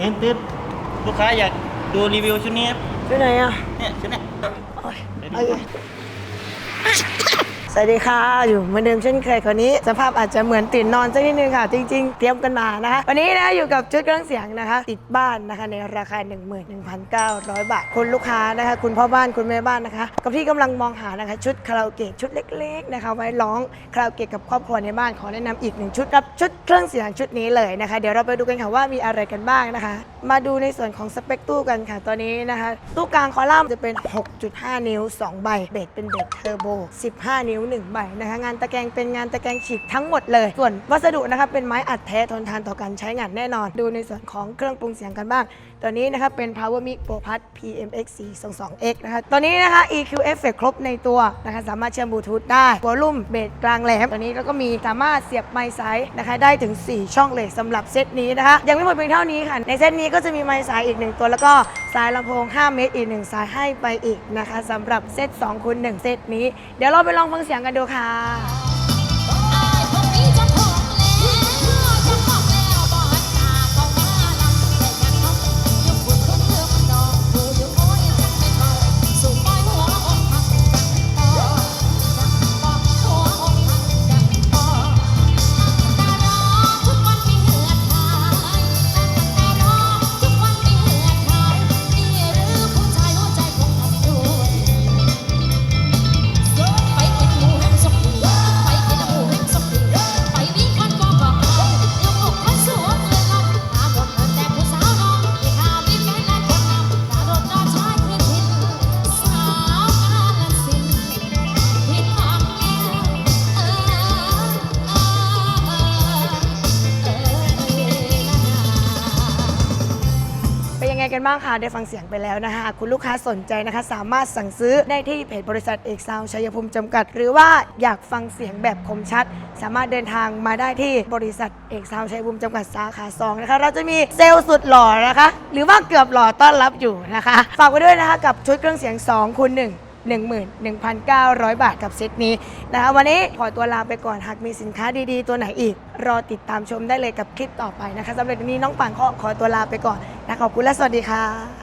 ตื่นตื่นลูกค้าอยากดูรีวิวชุดนี้ครับไปไหนอะเนี่ยชุดเนี้ย โอ้ยไปโอดูเค สวัสดีค่ะ อยู่เหมือนเดิมเช่นเคยคนนี้ สภาพอาจจะเหมือนตื่นนอนสักนิดนึงค่ะ จริง ๆ เตรียมกันมานะคะวันนี้นะอยู่กับชุดเครื่องเสียงนะคะ ติดบ้านนะคะในราคา 11,900 บาทคุณลูกค้านะคะ คุณพ่อบ้านคุณแม่บ้านนะคะกับที่กำลังมองหานะคะ ชุดคาราโอเกะชุดเล็กๆนะคะไว้ร้องคาราโอเกะกับครอบครัวในบ้านขอแนะนำอีกหนึ่งชุดกับชุดเครื่องเสียงชุดนี้เลยนะคะ เดี๋ยวเราไปดูกันค่ะว่ามีอะไรกันบ้างนะคะ มาดูในส่วนของสเปคตู้กันค่ะตอนนี้นะคะ ตู้กลางคอลัมน์จะเป็น 6.5 นิ้ว 2 ใบเบสเป็นเบสเทอร์โบ 15 นิ้ว1ใบนะคะงานตะแกรงเป็นงานตะแกรงฉีกทั้งหมดเลย ส่วนวัสดุนะคะเป็นไม้อัดแท้ทนทานต่อการใช้งานแน่นอน ดูในส่วนของเครื่องปรุงเสียงกันบ้าง ตัวนี้นะคะเป็น Power Mic Pro Plus PMX 422X นะคะตัวนี้นะคะ EQ Effect ครบในตัวนะคะสามารถเชื่อมบลูทูธได้วอลลุ่มเบสกลางแหลมตัวนี้แล้วก็มีสามารถเสียบไมค์ไซส์นะคะได้ถึง 4 ช่องเลยสำหรับเซตนี้นะคะยังไม่หมดเพียงเท่านี้ค่ะในเซตนี้ก็จะมีไมค์ไซส์อีก1ตัวแล้วก็ สายลำโพง 5 เมตรอีก 1 สายให้ไปอีกนะคะสำหรับเซต2คูณ1เซตนี้ เดี๋ยวเราไปลองฟังเสียงกันดูค่ะ ไงกันบ้างคะได้ฟังเสียงไปแล้วนะคะคุณลูกค้าสนใจนะคะ สามารถสั่งซื้อได้ที่เพจบริษัทเอกซาวชัยภูมิจำกัด หรือว่าอยากฟังเสียงแบบคมชัด สามารถเดินทางมาได้ที่บริษัทเอกซาวชัยภูมิจำกัดสาขาสองนะคะเราจะมีเซลล์สุดหล่อนะคะ หรือว่าเกือบหล่อต้อนรับอยู่นะคะ ฝากไว้ด้วยนะคะกับชุดเครื่องเสียง 2คูณ1 11,900 บาทกับเซตนี้นะคะวันนี้ขอตัวลาไปก่อนหากมีสินค้าดีๆ ตัวไหนอีก รอติดตามชมได้เลยกับคลิปต่อไปนะคะสำหรับวันนี้น้องปังขอขอตัวลาไปก่อนนะขอบคุณและสวัสดีค่ะ